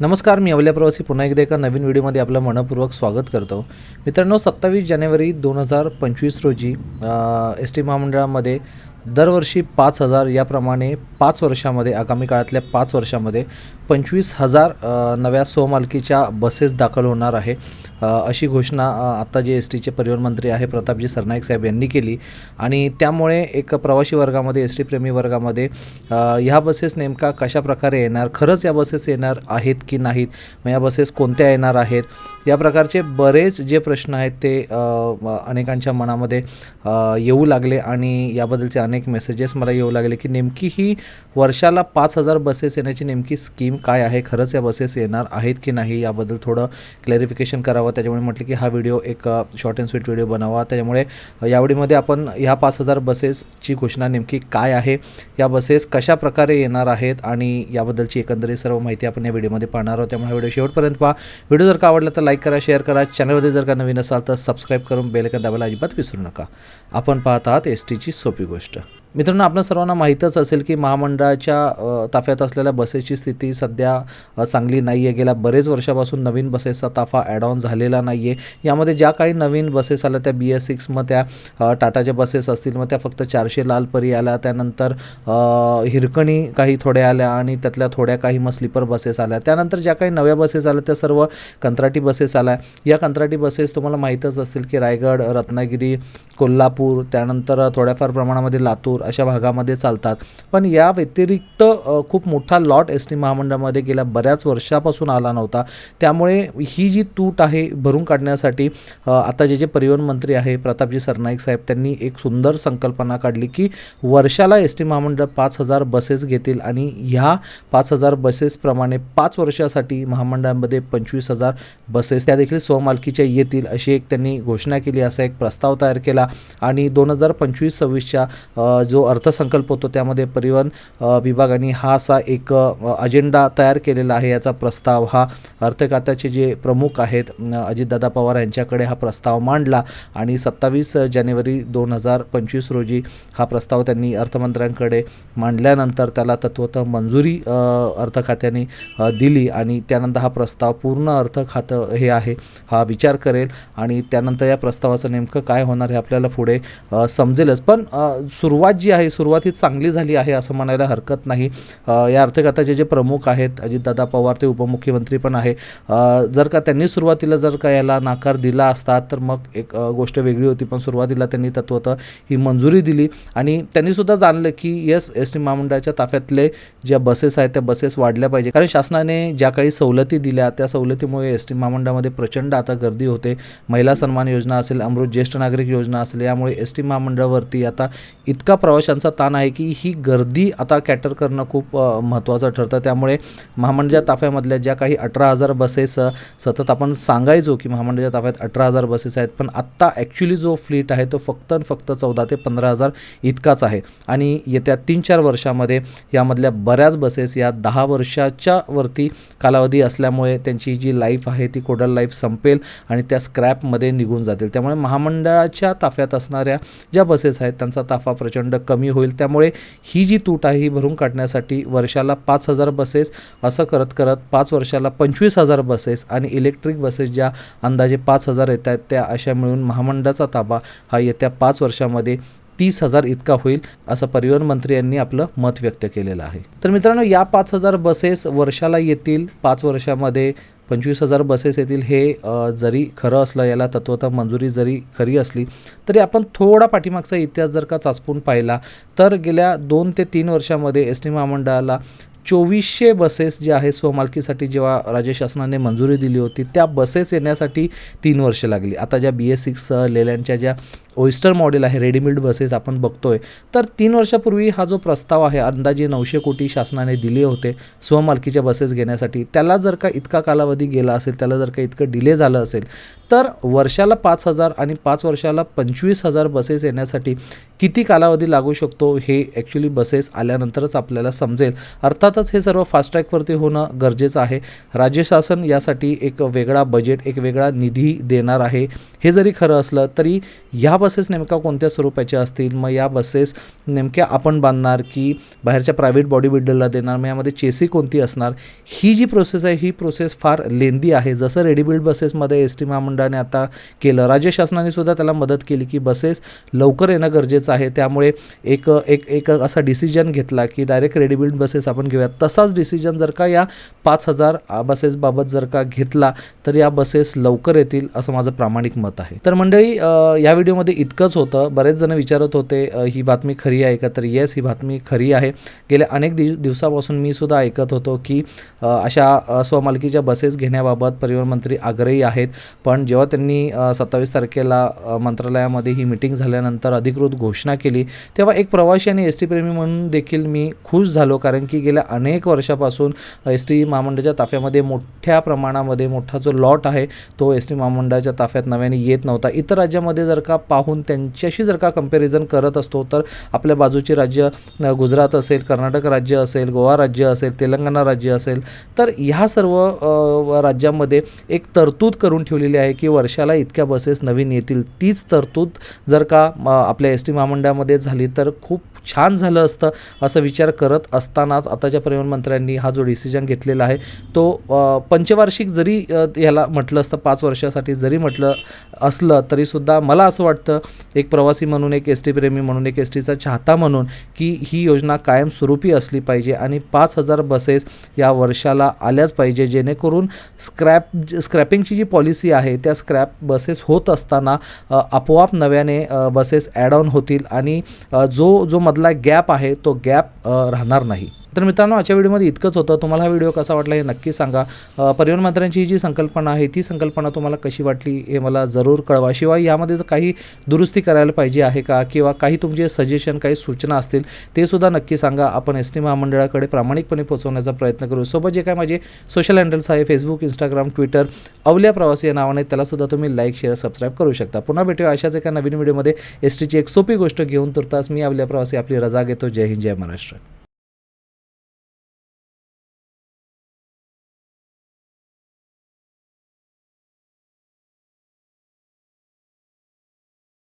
नमस्कार मी अवल्या प्रवासी. पुन्हा एकदा एका नवीन व्हिडिओमध्ये आपलं मनपूर्वक स्वागत करतो. मित्रांनो सत्तावीस जानेवारी दोन हजार पंचवीस रोजी एस टी महामंडळामध्ये दरवर्षी पाच हजार याप्रमाणे पाच वर्षामध्ये आगामी काळातल्या पाच वर्षामध्ये पंचवीस हजार नव्या स्वमालकीच्या बसेस दाखल होणार आहे. अशी घोषणा आत्ता जे एस टीचे परिवहन मंत्री आहे प्रतापजी सरनाईक साहेब यांनी केली. आणि त्यामुळे एक प्रवासी वर्गामध्ये एस टी प्रेमी वर्गामध्ये ह्या बसेस नेमका कशा प्रकारे येणार? खरंच या बसेस येणार आहेत की नाहीत? मग या बसेस कोणत्या येणार आहेत? या प्रकारचे बरेच जे प्रश्न आहेत ते अनेकांच्या मनामध्ये येऊ लागले आणि याबद्दलचे अनेक मेसेजेस मला येऊ लागले की नेमकी ही वर्षाला पाच हजार बसेस येण्याची नेमकी स्कीम काय आहे? खरंच या बसेस येणार आहेत की नाही? याबद्दल थोडं क्लॅरिफिकेशन करावं. त्याच्यामुळे म्हटलं की हा व्हिडिओ एक शॉर्ट अँड स्वीट व्हिडिओ बनावा. त्याच्यामुळे या आपण ह्या पाच हजार बसेसची घोषणा नेमकी काय आहे? या बसेस कशा प्रकारे येणार आहेत? आणि याबद्दलची एकंदरीत सर्व माहिती आपण या व्हिडिओमध्ये पाहणार आहोत. त्यामुळे व्हिडिओ शेवटपर्यंत पहा. व्हिडिओ जर का आवडला तर लाईक करा शेअर करा. चॅनलमध्ये जर का नवीन असाल तर सबस्क्राईब करून बेलकन दाबायला अजिबात विसरू नका. आपण पाहत आहात एस टीची सोपी गोष्ट. मित्रांनो आपल्या सर्वांना माहीतच असेल की महामंडळाच्या ताफ्यात असलेल्या बसेसची स्थिती सध्या चांगली नाही आहे गेल्या बरेच वर्षापासून नवीन बसेसचा ताफा ॲड ऑन झालेला नाही आहे यामध्ये ज्या काही नवीन बसेस आल्या त्या बी एस सिक्स मग त्या टाटाच्या बसेस असतील मग त्या फक्त चारशे लालपरी आल्या. त्यानंतर हिरकणी काही थोड्या आल्या आणि त्यातल्या थोड्या काही मग स्लीपर बसेस आल्या. त्यानंतर ज्या काही नव्या बसेस आल्या त्या सर्व कंत्राटी बसेस आल्या. या कंत्राटी बसेस तुम्हाला माहीतच असतील की रायगड रत्नागिरी कोल्हापूर त्यानंतर थोड्याफार प्रमाणामध्ये लातूर अशा भागामध्ये चालतात. पण या व्यतिरिक्त खूप मोठा लॉट एस टी महामंडळामध्ये गेल्या बऱ्याच वर्षापासून आला नव्हता. त्यामुळे ही जी तूट आहे भरून काढण्यासाठी आता जे जे परिवहन मंत्री आहे प्रतापजी सरनाईक साहेब त्यांनी एक सुंदर संकल्पना काढली की वर्षाला एस टी महामंडळ पाच हजार बसेस घेतील आणि ह्या पाच हजार बसेसप्रमाणे पाच वर्षासाठी महामंडळामध्ये पंचवीस हजार बसेस त्या देखील स्वमालकीच्या येतील अशी एक त्यांनी घोषणा केली असा एक प्रस्ताव तयार केला. आणि दोन हजार पंचवीस सव्वीसच्या जो अर्थसंकल्प होतो त्यामध्ये परिवहन विभागाने हा असा एक अजेंडा तयार केलेला आहे. याचा प्रस्ताव हा अर्थ खात्याचे जे प्रमुख आहेत अजितदादा पवार यांच्याकडे हा प्रस्ताव मांडला आणि सत्तावीस जानेवारी दोन हजार पंचवीस रोजी हा प्रस्ताव त्यांनी अर्थमंत्र्यांकडे मांडल्यानंतर त्याला तत्वतः मंजुरी अर्थखात्याने अर्थ खात्याने दिली आणि त्यानंतर हा प्रस्ताव पूर्ण अर्थ खातं हे आहे हा विचार करेल आणि त्यानंतर या प्रस्तावाचं नेमकं काय होणार हे आपल्याला पुढे समजेलच. पण सुरुवात जी आहे सुरुवात ही चांगली झाली आहे असं म्हणायला हरकत नाही. या अर्थकथाचे जे प्रमुख आहेत अजितदादा पवार ते उपमुख्यमंत्री पण आहे. जर का त्यांनी सुरुवातीला जर का याला नाकार दिला असता तर मग एक गोष्ट वेगळी होती. पण सुरुवातीला त्यांनी तत्वतः ही मंजुरी दिली. आणि त्यांनी सुद्धा जाणलं की येस एस टी महामंडळाच्या ताफ्यातले ज्या बसेस आहेत त्या बसेस वाढल्या पाहिजे. कारण शासनाने ज्या काही सवलती दिल्या त्या सवलतीमुळे एस टी महामंडळामध्ये प्रचंड आता गर्दी होते. महिला सन्मान योजना असेल अमृत ज्येष्ठ नागरिक योजना असेल यामुळे एस टी महामंडळावरती आता इतका प्रवाशांचा ताण आहे की ही गर्दी आता कॅटर करणं खूप महत्त्वाचं ठरतं. त्यामुळे महामंडळाच्या ताफ्यामधल्या ज्या काही अठरा हजार बसेस सतत आपण सांगायचो की महामंडळाच्या ताफ्यात अठरा हजार बसेस आहेत पण आत्ता ॲक्च्युली जो फ्लीट आहे तो फक्त आणि फक्त चौदा ते पंधरा हजार इतकाच आहे. आणि येत्या तीन चार वर्षामध्ये यामधल्या बऱ्याच बसेस या दहा वर्षाच्या वरती कालावधी असल्यामुळे त्यांची जी लाईफ आहे ती कोडल लाईफ संपेल आणि त्या स्क्रॅपमध्ये निघून जातील. त्यामुळे महामंडळाच्या ताफ्यात असणाऱ्या ज्या बसेस आहेत त्यांचा ताफा प्रचंड कमी होईल. त्यामुळे ही जी तूट आहे ही भरून काढण्यासाठी वर्षाला पाच हजार बसेस असं करत करत पाच वर्षाला पंचवीस हजार बसेस आणि इलेक्ट्रिक बसेस ज्या अंदाजे पाच हजार येत आहेत त्या अशा मिळून महामंडळाचा ताबा हा येत्या पाच वर्षामध्ये तीस हजार इतका होईल असं परिवहन मंत्री यांनी आपलं मत व्यक्त केलेलं आहे. तर मित्रांनो या पाच हजार बसेस वर्षाला येतील. पाच वर्षामध्ये पंचवीस हजार बसेस येतील हे जरी खरं असलं याला तत्वता मंजुरी जरी खरी असली तरी आपण थोडा पाठीमागचा इतिहास जर का चाचपून पाहिला तर गेल्या दोन ते तीन वर्षामध्ये एस टी महामंडळाला चोवीसशे बसेस जे आहे स्वमालकीसाठी जेव्हा राज्य शासनाने मंजुरी दिली होती त्या बसेस येण्यासाठी तीन वर्ष लागली. आता ज्या बी एस सिक्स लेलँडच्या ज्या ओइस्टर मॉडेल आहे रेडीमेड बसेस आपण बघतोय. तर तीन वर्षापूर्वी हा जो प्रस्ताव आहे अंदाजे नऊशे कोटी शासनाने दिले होते स्वमालकीच्या बसेस घेण्यासाठी. त्याला जर का इतका कालावधी गेला असेल त्याला जर का इतकं डिले झालं असेल तर वर्षाला पाच हजार आणि पाच वर्षाला पंचवीस हजार बसेस येण्यासाठी किती कालावधी लागू शकतो हे ॲक्च्युली बसेस आल्यानंतरच आपल्याला समजेल. अर्थातच हे सर्व फास्ट ट्रॅकवरती होणं गरजेचं आहे. राज्य शासन यासाठी एक वेगळा बजेट एक वेगळा निधी देणार आहे. हे जरी खरं असलं तरी ह्या बसेस नेमक्या कोणत्या स्वरूपाच्या असतील? मग या बसेस नेमक्या आपण बांधणार की बाहेरच्या प्रायव्हेट बॉडी बिल्डरला देणार? मग यामध्ये चेसी कोणती असणार? ही जी प्रोसेस आहे ही प्रोसेस फार लेंदी आहे. जसं रेडीबिल्ड बसेसमध्ये एस टी महामंडळाने आता केलं. राज्य शासनाने सुद्धा त्याला मदत केली की बसेस लवकर येणं गरजेचं आहे. त्यामुळे एक एक एक असा डिसिजन घेतला की डायरेक्ट रेडीबिल्ड बसेस आपण घेऊयात. तसाच डिसिजन जर का या पाच हजार बसेसबाबत जर का घेतला तर या बसेस लवकर येतील असं माझं प्रामाणिक मत आहे. तर मंडळी या व्हिडिओमध्ये इतकंच होतं. बरेच जण विचारत होते ही बातमी खरी आहे का? तर येस ही बातमी खरी आहे. गेल्या अनेक दिव दिवसापासून मी सुद्धा ऐकत होतो की अशा स्वमालकीच्या बसेस घेण्याबाबत परिवहन मंत्री आग्रही आहेत. पण जेव्हा त्यांनी सत्तावीस तारखेला मंत्रालयामध्ये ही मिटिंग झाल्यानंतर अधिकृत घोषणा केली तेव्हा एक प्रवासी आणि एस टी प्रेमी म्हणून देखील मी खुश झालो. कारण की गेल्या अनेक वर्षापासून एस टी महामंडळाच्या ताफ्यामध्ये मोठ्या प्रमाणामध्ये मोठा जो लॉट आहे तो एस टी महामंडळाच्या ताफ्यात नव्याने येत नव्हता. इतर राज्यामध्ये जर का पाहून त्यांच्याशी जर का कंपॅरिझन करत असतो तर आपल्या बाजूची राज्य गुजरात असेल कर्नाटक राज्य असेल गोवा राज्य असेल तेलंगणा राज्य असेल तर ह्या सर्व राज्यांमध्ये राज्यामध्ये एक तरतूद करून ठेवलेली आहे की वर्षाला इतक्या बसेस नवीन येतील. तीच तरतूद जर का आपल्या एस टी महामंडळामध्ये झाली तर खूप छान झालं असतं असं विचार करत असतानाच आताच्या परिवहन मंत्र्यांनी हा जो डिसिजन घेतलेला आहे तो पंचवार्षिक जरी याला म्हटलं असतं पाच वर्षासाठी जरी म्हटलं असलं तरीसुद्धा मला असं वाटतं एक प्रवासी म्हणून एक एस टी प्रेमी म्हणून एक एस टीचा चाहता म्हणून की ही योजना कायमस्वरूपी असली पाहिजे आणि पाच हजार बसेस या वर्षाला आल्याच पाहिजे जेणेकरून स्क्रॅप स्क्रॅपिंगची जी पॉलिसी आहे त्या स्क्रॅप बसेस होत असताना आपोआप नव्याने बसेस ॲड ऑन होतील आणि जो जो मधला गॅप आहे तो गॅप राहणार नाही. तर मित्रांनो आजच्या व्हिडिओमध्ये इतकंच होतं. तुम्हाला हा व्हिडिओ कसा वाटला हे नक्की सांगा. परिवहन मंत्र्यांची जी संकल्पना आहे ती संकल्पना तुम्हाला कशी वाटली हे मला जरूर कळवा. शिवाय यामध्ये जर काही दुरुस्ती करायला पाहिजे आहे का किंवा काही तुमचे सजेशन काही सूचना असतील ते सुद्धा नक्की सांगा. आपण एस टी महामंडळाकडे प्रामाणिकपणे पोहोचवण्याचा प्रयत्न करू. सोबत जे काय माझे सोशल हँडल्स आहे Facebook Instagram Twitter Avalya Pravasi या नावाने त्यालासुद्धा तुम्ही लाईक शेअर सबस्क्राईब करू शकता. पुन्हा भेटूया अशाच एका नवीन व्हिडिओमध्ये. एस टीची एक सोपी गोष्ट घेऊन तुर्तास मी अवल्या प्रवासी आपली रजा घेतो. जय हिंद जय महाराष्ट्र.